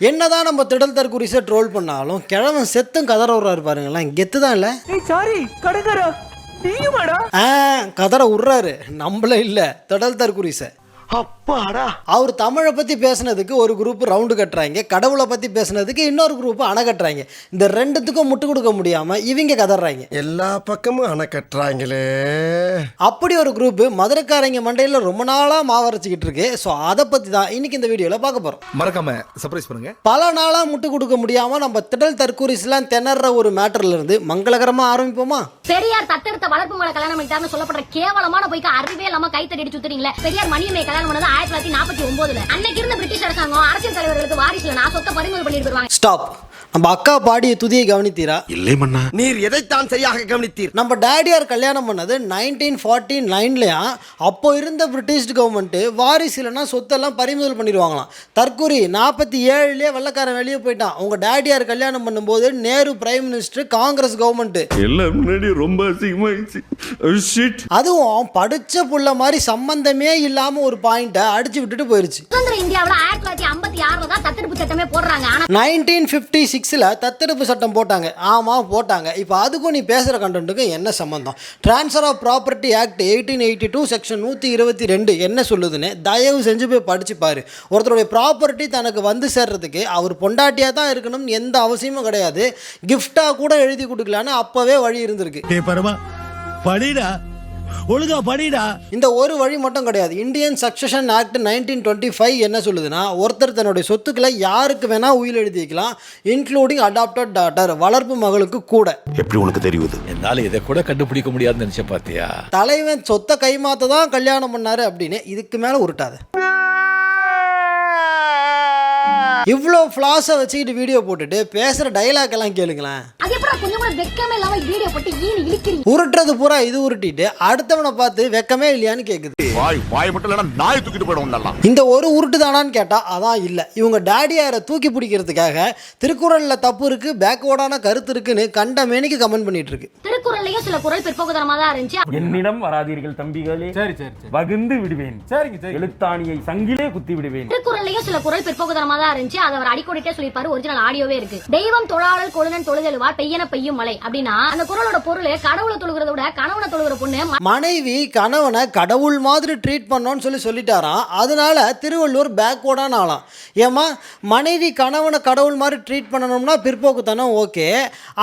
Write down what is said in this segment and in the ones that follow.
என்னதான் நம்ம திடல் தற்குறிசை ட்ரோல் பண்ணாலும் கிழவன் செத்தும் கதற விட்றாரு பாருங்களேன். கெத்து தான் இல்லை? சாரி ஆ கதற விட்றாரு நம்மள இல்லை. திடல் தற்குறிசை அப்பாடா. அவர் தமிழை பற்றி பேசுனதுக்கு ஒரு குரூப் ரவுண்டு கட்டுறாங்க. கடவுளை பற்றி பேசுனதுக்கு இன்னொரு குரூப் அணை கட்டுறாங்க. இந்த ரெண்டுத்துக்கும் முட்டு கொடுக்க முடியாமல் இவங்க கதறாங்க எல்லா பக்கமும் அணை கட்டுறாங்களே. அப்படி ஒரு குரூப் மதுரைக்காரங்க மண்டையில் ரொம்ப நாளாக மாவரைச்சிக்கிட்டு இருக்கு. ஸோ அதை பற்றி தான் இன்னைக்கு இந்த வீடியோவில் பார்க்க போகிறோம் மறக்காம சர்ப்ரைஸ் பண்ணுங்க. பல நாளாக முட்டு கொடுக்க முடியாமல் நம்ம திடல் தற்கூரிஸ்லாம் திணற ஒரு மேட்டர்ல இருந்து மங்களகரமாக ஆரம்பிப்போமா? பெரியார் தத்தெடுத்த வளர்ப்பு மலை கல்யாணம் பண்ணிட்டாருன்னு சொல்லப்படுற கேவலமான போய்க்கு அறிவே இல்லாம கை தட்டி சுத்துறீங்களே. பெரியார் மணியம்மை கல்யாணம் பண்ணது ஆயிரத்தி தொள்ளாயிரத்தி நாற்பத்தி ஒன்பதுல. அன்னைக்கு இருந்த பிரிட்டிஷ் அரசாங்கம் அரசியல் தலைவர்களுக்கு வாரிசுல நான் சொத்தை பறிமுதல் பண்ணிட்டு வருவாங்க. ஸ்டாப் நம்ம அக்கா பாடிய துதியை கவனித்தீரா? இல்லை மண்ணா நீர் எதைத்தான் சரியாக கவனித்தீர்? நம்ம டேடியார் கல்யாணம் பண்ணது? நைன்டீன் ஃபார்ட்டி நைன்லையா அப்போ இருந்த பிரிட்டிஷ் கவர்மெண்ட்டு வாரிசு இல்லைன்னா சொத்தெல்லாம் பறிமுதல் பண்ணிடுவாங்களாம். தற்கூரி நாற்பத்தி ஏழுலேயே வெள்ளக்காரன் வெளியே போயிட்டான். உங்கள் டேடியார் கல்யாணம் பண்ணும்போது Nehru prime minister Congress government எல்லாம் முன்னாடி ரொம்ப அதுவும் படித்த புள்ள மாதிரி சம்பந்தமே இல்லாமல் ஒரு பாயிண்ட்டை அடிச்சு விட்டுட்டு போயிருச்சு. சுதந்திர இந்தியாவுல ஆயிரத்தி தொள்ளாயிரத்தி ஐம்பத்தி ஆறுல தான் தத்தெடுப்பு சட்டமே போடுறாங்க. ஆனா நைன்டீன் ஃபிஃப்டி சிக்ஸில் தத்தெடுப்பு சட்டம் போட்டாங்க. ஆமாம் போட்டாங்க. இப்போ அதுக்கும் நீ பேசுகிற கண்டென்ட்டுக்கும் என்ன சம்மந்தம் transfer of property act eighteen eighty two section நூற்றி இருபத்தி ரெண்டு என்ன சொல்லுதுன்னு தயவு செஞ்சு போய் படிச்சுப்பார் பாரு. ஒருத்தருடைய ப்ராப்பர்ட்டி தனக்கு வந்து சேர்றதுக்கு அவர் பொண்டாட்டியாக தான் இருக்கணும்னு எந்த அவசியமும் கிடையாது. கிஃப்டாக கூட எழுதி கொடுக்கலான்னு அப்போவே வழி இருந்திருக்கு. படிடா. ஒழுங்கா படிடா. இந்த ஒரு வழி மட்டும் கிடையாது. Indian succession act nineteen twenty five என்ன சொல்லுதுன்னா ஒருத்தர் தன்னுடைய சொத்துக்களை யாருக்கு வேணால் உயில் எழுதி வைக்கலாம் இன்க்ளூடிங் அடாப்டட் டாட்டர் வளர்ப்பு மகளுக்கு கூட. எப்படி உனக்கு தெரியுது? என்னால இதை கூட கண்டுபிடிக்க முடியாதுன்னு நினைச்ச பாத்தியா? தலைவன் சொத்தை கைமாத்த தான் கல்யாணம் பண்ணாரு அப்படின்னு இதுக்கு மேலே உருட்டாத. இவ்வளோ ஃப்ளாஸை வச்சுக்கிட்டு வீடியோ போட்டுட்டு பேசுகிற டைலாக் எல்லாம் கேளுங்களேன். அது எப்படி கொஞ்சம் கூட வெக்கமே இல்லாம வீடியோ போட்டு ஈனு இழுக்கிறீங்க? உருட்டுறது பூரா இது உருட்டிட்டு அடுத்தவனை பார்த்து வெக்கமே இல்லையான்னு கேட்குது வாய் வாய் மட்டும் இல்லைன்னா நாய் தூக்கிட்டு போயிடும் இந்த ஒரு உருட்டு தானான்னு கேட்டால் அதான் இல்லை. இவங்க டேடியாரை தூக்கி பிடிக்கிறதுக்காக திருக்குறளில் தப்பு இருக்குது பேக்வேர்டான கருத்து இருக்குன்னு கண்ட மேனிக்கு கமெண்ட் பண்ணிட்டு இருக்கு திருக்குறள்லயும் சில குரல் பிற்போக்குதனமா தான் இருந்துச்சு. என்னிடம் வராதீர்கள் தம்பிகளே. சரி சரி வகுந்து விடுவேன். சரிங்க சரி எழுத்தாணியை சங்கிலே குத்தி விடுவேன். திருக்குறள்லயும் சில குரல் பிற்போக்குதனமா தான் இருந்துச்சு. அதை அவர் அடிக்கோடிட்டே சொல்லிப்பாரு ஒரிஜினல் ஆடியோவே இருக்கு. தெய்வம் தொழாளல் கொழுனன் தொழுதெழுவார் பெய்யன பெய்யும் மழை அப்படின்னா அந்த குரலோட பொருள் கடவுளை தொழுகிறத விட கணவனை தொழுகிற பொண்ணு மனைவி கணவனை கடவுள் மாதிரி ட்ரீட் பண்ணோன்னு சொல்லி சொல்லிட்டாராம். அதனால திருவள்ளுவர் பேக்வேர்டான ஆளாம். ஏமா மனைவி கணவனை கடவுள் மாதிரி ட்ரீட் பண்ணணும்னா பிற்போக்குத்தனம் ஓகே.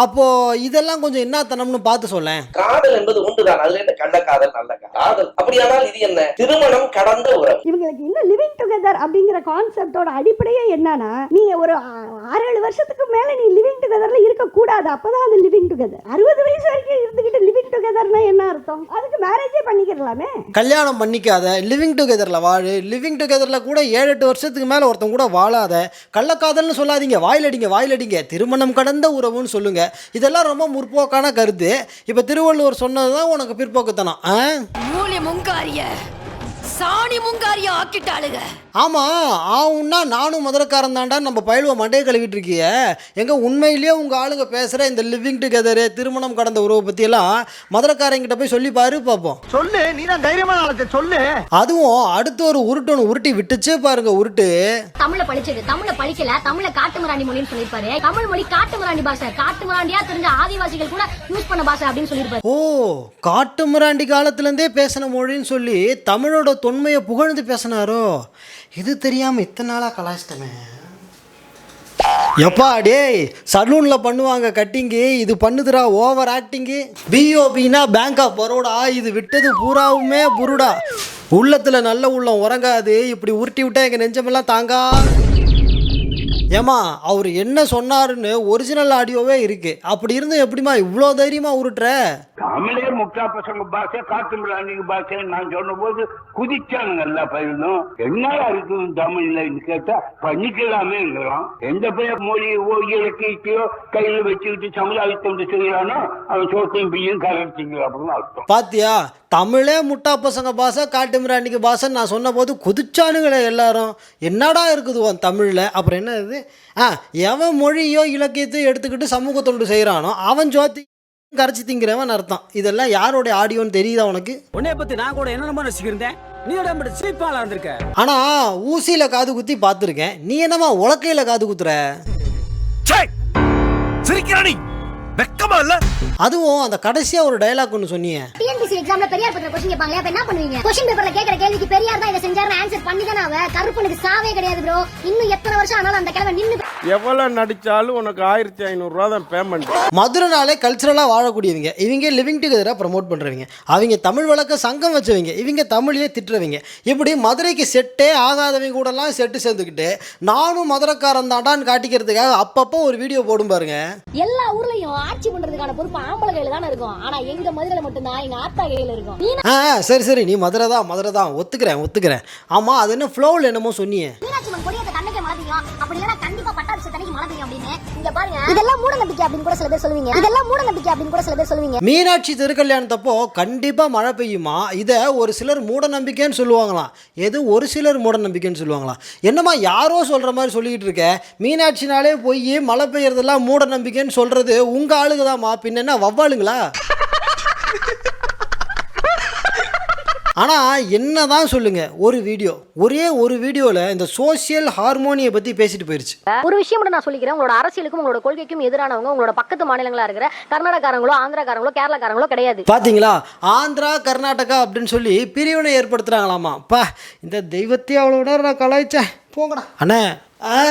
அப்போது இதெல்லாம் கொஞ்சம் என்னத்தனம்னு பார்த்து சொல்லேன். காதல் என்பது ஒன்றுதான் அதுல என்ன கள்ள காதல் நல்ல காதல். அப்படியானால் இது என்ன? திருமணம் கடந்த உறவு. இவங்களுக்கு இன்னும் லிவிங் டுகெதர் அப்படிங்கிற கான்செப்டோட அடிப்படையே என்னன்னா நீங்க ஒரு ஆ- ஆறு ஏழு வருஷத்துக்கு மேல நீ லிவிங் டுகெதர்ல இருக்க கூடாது. அப்பதான் அது லிவிங் டுகெதர் அறுபது வயசு வரைக்கும் இருந்துகிட்டு லிவிங் டுகெதர்னா என்ன அர்த்தம்? அதுக்கு மேரேஜே பண்ணிக்கிறலாமே? கல்யாணம் பண்ணிக்காத லிவிங் டுகெதரில் வாழு. லிவிங் டுகெதரில் கூட ஏழு எட்டு வருஷத்துக்கு மேலே ஒருத்தன் கூட வாழாத. கள்ளக்காதல்னு சொல்லாதீங்க. வாயிலடிங்க வாயிலடிங்க. திருமணம் கடந்த உறவுன்னு சொல்லுங்க. இதெல்லாம் ரொம்ப முற்போக்கான கருத்து. இப்போ திருவள்ளுவர் சொன்னது தான் உனக்கு பிற்போக்குத்தனம். ஆ? மூலி முங்காரிய. சாணி முங்காரிய ஆக்கிட்டாளுங்க. ஆமாம் ஆவுன்னா நானும் மதுரக்காரன் தாண்டா நம்ம பயிலுவ மண்டையை கழுவிட்டு இருக்கிய எங்க உண்மையிலேயே உங்கள் ஆளுங்க பேசுகிற இந்த லிவிங் டுகெதரு திருமணம் கடந்த உறவை பற்றியெல்லாம் மதுரக்காரங்கிட்ட போய் சொல்லி பாரு பார்ப்போம் சொல்லு நீ தான் தைரியமான ஆளத்தை சொல்லு. அதுவும் அடுத்து ஒரு உருட்டொன்று உருட்டி விட்டுச்சே பாருங்க உருட்டு. தமிழ படிச்சது தமிழ படிக்கல தமிழ காட்டுமிராண்டி மொழின்னு சொல்லிருப்பாரு தமிழ் மொழி காட்டுமிராண்டி பாஷை காட்டுமிராண்டியா தெரிஞ்ச ஆதிவாசிகள் கூட யூஸ் பண்ண பாஷை அப்படின்னு சொல்லிருப்பாரு ஓ காட்டு மிராண்டி காலத்துலேருந்தே பேசின மொழின்னு சொல்லி தமிழோட தொன்மையை புகழ்ந்து பேசினாரோ? இது தெரியாமல் இத்தனை நாளாக கலாய்ச்சிட்டமே. எப்பா டேய் சலூனில் பண்ணுவாங்க கட்டிங்கு இது பண்ணுதுடா ஓவர் ஆக்டிங்கு. பிஓபினா பேங்க் ஆஃப் பரோடா இது விட்டது பூராவுமே புருடா. உள்ளத்தில் நல்ல உள்ளம் உறங்காது இப்படி உருட்டி விட்டா எங்கள் நெஞ்சமெல்லாம் தாங்கா. ஏமா அவர் என்ன சொன்னாருன்னு ஒரிஜினல் ஆடியோவே இருக்கு. அப்படி இருந்தும் எப்படிம்மா இவ்வளோ தைரியமா உருட்டுற? தமிழே முட்டா பசங்க பாஷை காட்டு மிராண்டிங்க பாஷை நான் சொன்ன போது குதிச்சானுங்க எல்லா பயிலும் என்னடா இருக்குது தமிழ்ல கேட்டா பண்ணிக்கலாமேங்கிறான் எந்த பெயர் மொழி இலக்கியத்தையோ கையில வச்சுக்கிட்டு சமுதாயத்தை செய்யறானோ அவன் சோத்தையும் பிய்யும் கலர்ச்சிங்க அப்படின்னு அர்த்தம். பாத்தியா தமிழே முட்டா பசங்க பாஷை காட்டு மிராண்டிக்கு பாஷைன்னு நான் சொன்ன போது குதிச்சானுங்களே எல்லாரும். என்னடா இருக்குது உன் தமிழில்? அப்புறம் என்ன இது ஆ எவன் மொழியோ இலக்கியத்தையோ எடுத்துக்கிட்டு சமூக தொண்டு செய்கிறானோ அவன் ஜோதி கரைச்சி திங்கிறவன் அர்த்தம். இதெல்லாம் யாரோடைய ஆடியோன்னு தெரியுதா உனக்கு? உன்னைய பத்தி நான் கூட என்ன நினைச்சிருந்தேன் நீ உடம்பு சீப்பாலா இருந்திருக்க? ஆனால் ஊசியில் காது குத்தி பார்த்துருக்கேன். நீ என்னம்மா உலக்கையில் காது குத்துற? சிரிக்கிறானி வெக்கமா இல்ல? அதுவும் அந்த கடைசியாக ஒரு டயலாக் ஒன்று சொன்னியே. டிஎன்பிசி எக்ஸாம்ல பெரியார் பத்திர கொஸ்டின் கேட்பாங்க அப்ப என்ன பண்ணுவீங்க? கொஸ்டின் பேப்பர்ல கேக்குற கேள்விக்கு பெரியார் தான் இதை செஞ்சாருன்னு ஆன்சர் பண்ணி தானே அவ? கருப்பனுக்கு சாவே கிடையாது ப்ரோ இன்னும் எத்தனை வருஷம் ஆனாலும் அந்த கிழமை நின்னு எவ்வளவு நடிச்சாலும் உனக்கு ஆயிரத்தி ஐநூறு ரூபா தான் பேமெண்ட் மதுரைனாலே கல்ச்சரலாக வாழக்கூடியவங்க. இவங்க லிவிங் டுகெதராக ப்ரமோட் பண்ணுறவங்க அவங்க தமிழ் வழக்க சங்கம் வச்சவங்க. இவங்க தமிழையே திட்டுறவங்க. இப்படி மதுரைக்கு செட்டே ஆகாதவங்க கூடலாம் செட்டு சேர்ந்துக்கிட்டு நானும் மதுரைக்காரன் தாண்டான்னு காட்டிக்கிறதுக்காக அப்பப்போ ஒரு வீடியோ போடும் பாருங்க. எல்லா ஊர்லயும் ஆட்சி பண்றதுக்கான பொறுப்பு ஆம்பளை கையில தானே இருக்கும். ஆனா எங்க மதுரையில மட்டும்தான் எங்க ஆத்தா கையில இருக்கும். நீ ஆ சரி சரி. நீ மதுரை தான் மதுரை தான். ஒத்துக்கிறேன் ஒத்துக்கிறேன். ஆமாம் அது என்ன ஃப்ளோவில் என்னமோ சொன்னியே. மீனாட்சி அம்மன் கொடியத்தை கண்ணுக்கே மழை பெய்யும் அப்படி இல்லைன்னா கண்டிப்பா பட்டாபிஷ மழை பெய்யும் அப்படின்னு. இங்க பாருங்க. இதெல்லாம் மூட நம்பிக்கை அப்படின்னு கூட சில பேர் சொல்லுவீங்க. இதெல்லாம் மூட நம்பிக்கை அப்படின்னு கூட சில பேர் சொல்லுவீங்க. மீனாட்சி திருக்கல்யாணத்தப்போ கண்டிப்பாக மழை பெய்யுமா? இதை ஒரு சிலர் மூட நம்பிக்கைன்னு சொல்லுவாங்களாம். எது ஒரு சிலர் மூட நம்பிக்கைன்னு சொல்லுவாங்களாம். என்னம்மா யாரோ சொல்கிற மாதிரி சொல்லிக்கிட்டு இருக்க? மீனாட்சினாலே போய் மழை பெய்யறதெல்லாம் மூட நம்பிக்கைன்னு சொல்கிறது உங்கள் ஆளுங்கதாம்மா. பின்ன என்ன வவ்வாளுங்களா? ஆனால் என்ன தான் சொல்லுங்கள் ஒரு வீடியோ. ஒரே ஒரு வீடியோவில் இந்த சோஷியல் ஹார்மோனியை பற்றி பேசிட்டு போயிருச்சு. ஒரு விஷயம் மட்டும் நான் சொல்லிக்கிறேன். உங்களோட அரசியலுக்கும் உங்களோட கொள்கைக்கும் எதிரானவங்க உங்களோட பக்கத்து மாநிலங்களா இருக்கிற கர்நாடகாரங்களோ ஆந்திராக்காரங்களோ கேரளாக்காரங்களோ கிடையாது. பாத்தீங்களா? ஆந்திரா கர்நாடகா அப்படின்னு சொல்லி பிரிவினை ஏற்படுத்துறாங்களாமா? பா இந்த தெய்வத்தையும் அவ்வளோ நான் கலாய்ச்சேன். போங்கடா. அண்ணே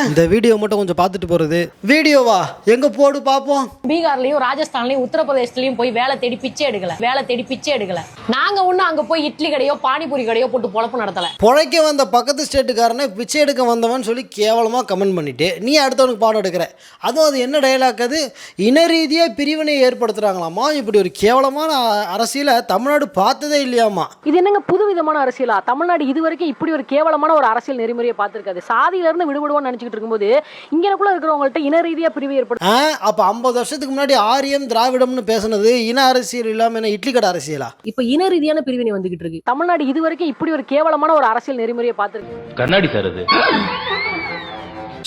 இந்த வீடியோ மட்டும் கொஞ்சம் பார்த்துட்டு போறது. வீடியோவா? எங்க போடு பார்ப்போம் பீகார்லயும் ராஜஸ்தான்லயும் உத்தரப்பிரதேசலயும் போய் வேலை தேடி பிச்சை எடுக்கல. வேலை தேடி பிச்சை எடுக்கல. நாங்க ஒண்ணு அங்க போய் இட்லி கடையோ பானிபூரி கடையோ போட்டு பொழப்பு நடத்தல. பொழைக்க வந்த பக்கத்து ஸ்டேட்டுக்காரனை பிச்சை எடுக்க வந்தவன் சொல்லி கேவலமாக கமெண்ட் பண்ணிட்டு நீ அடுத்தவனுக்கு பாடம் எடுக்கிற? அதுவும் அது என்ன டயலாக் அது? இன ரீதியாக பிரிவினை ஏற்படுத்துகிறாங்களாமா இப்படி ஒரு கேவலமான அரசியலை தமிழ்நாடு பார்த்ததே இல்லையாமா? இது என்னங்க புது விதமான அரசியலா? தமிழ்நாடு இது வரைக்கும் இப்படி ஒரு கேவலமான ஒரு அரசியல் நெறிமுறையை பார்த்திருக்காது. சாதியில இருந்து நினைச்சிட்டு இருக்கும்போது இங்கனக்குள்ள இருக்கிறவங்கள்ட்ட இன ரீதியா பிரிவு ஏற்படுத்த ஆ அப்போ ஐம்பது வருஷத்துக்கு முன்னாடி ஆரியம் திராவிடம்னு பேசுனது இன அரசியல் இல்லாமல் என்ன இட்லி கடை அரசியலா? இப்ப இன ரீதியான பிரிவினை வந்துகிட்டு இருக்கு. தமிழ்நாடு இது வரைக்கும் இப்படி ஒரு கேவலமான ஒரு அரசியல் நெறிமுறையை பார்த்திருக்கு. கண்ணாடி சார் அது.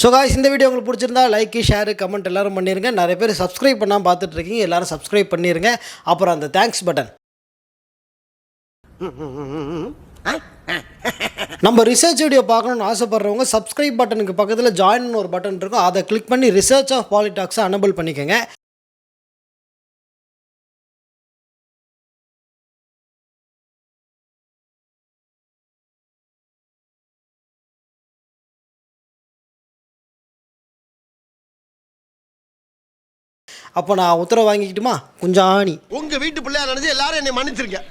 ஸோ காய்ஸ் இந்த வீடியோ உங்களுக்கு பிடிச்சிருந்தா லைக் ஷேர் கமெண்ட் எல்லாரும் பண்ணிருங்க. நிறைய பேர் சப்ஸ்கிரைப் பண்ணாமல் பார்த்துட்டு இருக்கீங்க எல்லாரும் சப்ஸ்கிரைப் பண்ணிருங்க. அப்புறம் அந்த தேங்க்ஸ் பட்டன் நம்ம ரிசர்ச் வீடியோ பார்க்கணும்னு ஆசைப்படுறவங்க சப்ஸ்கிரைப் பட்டனுக்கு பக்கத்தில் ஜாயின் ஒரு பட்டன் இருக்கும். அதை கிளிக் பண்ணி ரிசர்ச் ஆஃப் பாலிடாக்ஸை அனபிள் பண்ணிக்கோங்க. அப்போ நான் உத்தரவு வாங்கிக்கிட்டுமா? கொஞ்சம் ஆணி உங்கள் வீட்டு பிள்ளையா நினைச்சு எல்லாரும் என்னை மன்னிச்சிருக்கேன்